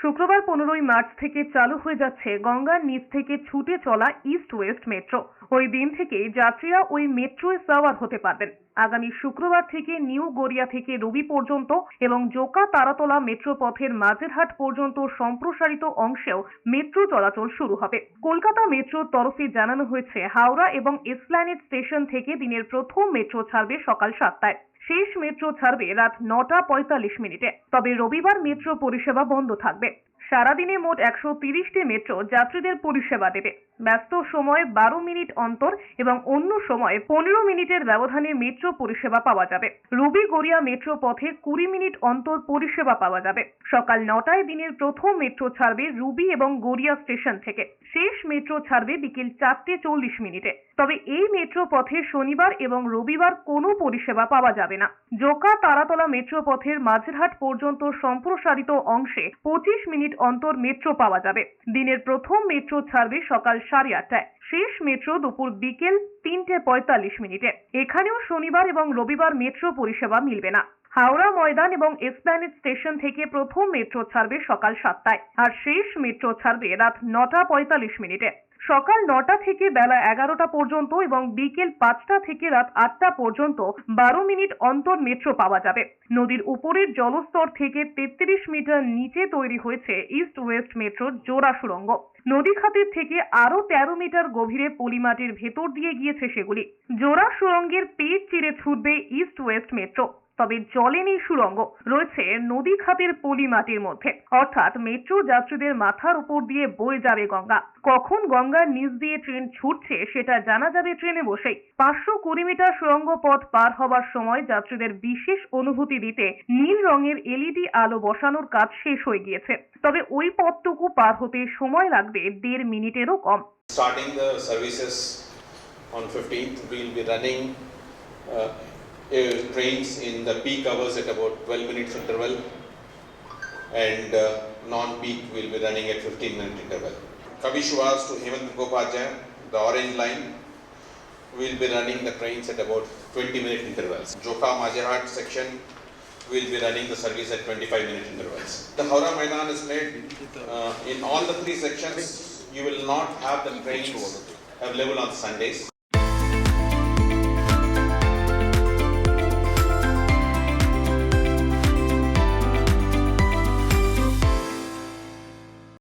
শুক্রবার পনেরোই মার্চ থেকে চালু হয়ে যাচ্ছে গঙ্গার নিচ থেকে ছুটে চলা ইস্ট ওয়েস্ট মেট্রো ওই দিন থেকেই যাত্রীরা ওই মেট্রোয় সাওয়ার হতে পারবেন। আগামী শুক্রবার থেকে নিউ গড়িয়া থেকে রবি পর্যন্ত এবং জোকা তারাতলা মেট্রো পথের মাঝেরহাট পর্যন্ত সম্প্রসারিত অংশেও মেট্রো চলাচল শুরু হবে। কলকাতা মেট্রোর তরফে জানানো হয়েছে, হাওড়া এবং এসপ্ল্যানেড স্টেশন থেকে দিনের প্রথম মেট্রো ছাড়বে সকাল সাতটায়। শেষ মেট্রো ছাড়বে রাত নটা পঁয়তাল্লিশ মিনিটে। তবে রবিবার মেট্রো পরিষেবা বন্ধ থাকবে। সারাদিনে মোট একশো তিরিশটি মেট্রো যাত্রীদের পরিষেবা দেবে। ব্যস্ত সময়ে বারো মিনিট অন্তর এবং অন্য সময়ে পনেরো মিনিটের ব্যবধানে মেট্রো পরিষেবা পাওয়া যাবে। রবি গড়িয়া মেট্রো পথে কুড়ি মিনিট অন্তর পরিষেবা পাওয়া যাবে। সকাল নটায় দিনের প্রথম মেট্রো ছাড়বে রুবি এবং গড়িয়া স্টেশন থেকে। শেষ মেট্রো ছাড়বে বিকেল চারটে চল্লিশ মিনিটে। তবে এই মেট্রো পথে শনিবার এবং রবিবার কোনো পরিষেবা পাওয়া যাবে না। জোকা তারাতলা মেট্রো পথের মাঝেরহাট পর্যন্ত সম্প্রসারিত অংশে পঁচিশ মিনিট অন্তর মেট্রো পাওয়া যাবে। দিনের প্রথম মেট্রো ছাড়বে সকাল সাড়ে আটটায়। শেষ মেট্রো দুপুর বিকেল তিনটে পঁয়তাল্লিশ মিনিটে। এখানেও শনিবার এবং রবিবার মেট্রো পরিষেবা মিলবে না। হাওড়া, ময়দান এবং এসপ্ল্যানেড স্টেশন থেকে প্রথম মেট্রো ছাড়বে সকাল সাতটায়। আর শেষ মেট্রো ছাড়বে রাত নটা পঁয়তাল্লিশ মিনিটে। সকাল নটা থেকে বেলা এগারোটা পর্যন্ত এবং বিকেল পাঁচটা থেকে রাত আটটা পর্যন্ত বারো মিনিট অন্তর মেট্রো পাওয়া যাবে। নদীর উপরের জলস্তর থেকে তেত্রিশ মিটার নিচে তৈরি হয়েছে ইস্ট ওয়েস্ট মেট্রোর জোড়া সুড়ঙ্গ। নদী খাতের থেকে আরও তেরো মিটার গভীরে পলিমাটির ভেতর দিয়ে গিয়েছে সেগুলি। জোড়া সুড়ঙ্গের পেট চিরে ছুটবে ইস্ট ওয়েস্ট মেট্রো তবে জলে নেই সুড়ঙ্গ রয়েছে নদী খাতের পলি মাটির মধ্যে। অর্থাৎ মেট্রো যাত্রীদের মাথার উপর দিয়ে বয়ে যাবে গঙ্গা। কখন গঙ্গার নিচ দিয়ে ট্রেন ছুটছে সেটা জানা যাবে ট্রেনে বসেই। পাঁচশো কুড়ি মিটার সুড়ঙ্গ পথ পার হবার সময় যাত্রীদের বিশেষ অনুভূতি দিতে নীল রঙের এলইডি আলো বসানোর কাজ শেষ হয়ে গিয়েছে। তবে ওই পথটুকু পার হতে সময় লাগবে দেড় মিনিটেরও কম। Starting the services on 15th, we'll be running uh, uh, trains in the peak hours at about 12 minutes interval and uh, non-peak will be running at 15 minute interval. Kavishwas to Hemant Gopajaya, the orange line, will be running the trains at about 20 minute intervals. Joka Majerhat section will be running the service at 25 minute intervals. The Howrah Maidan is made uh, in all the three sections. You will not have the trains available on Sundays.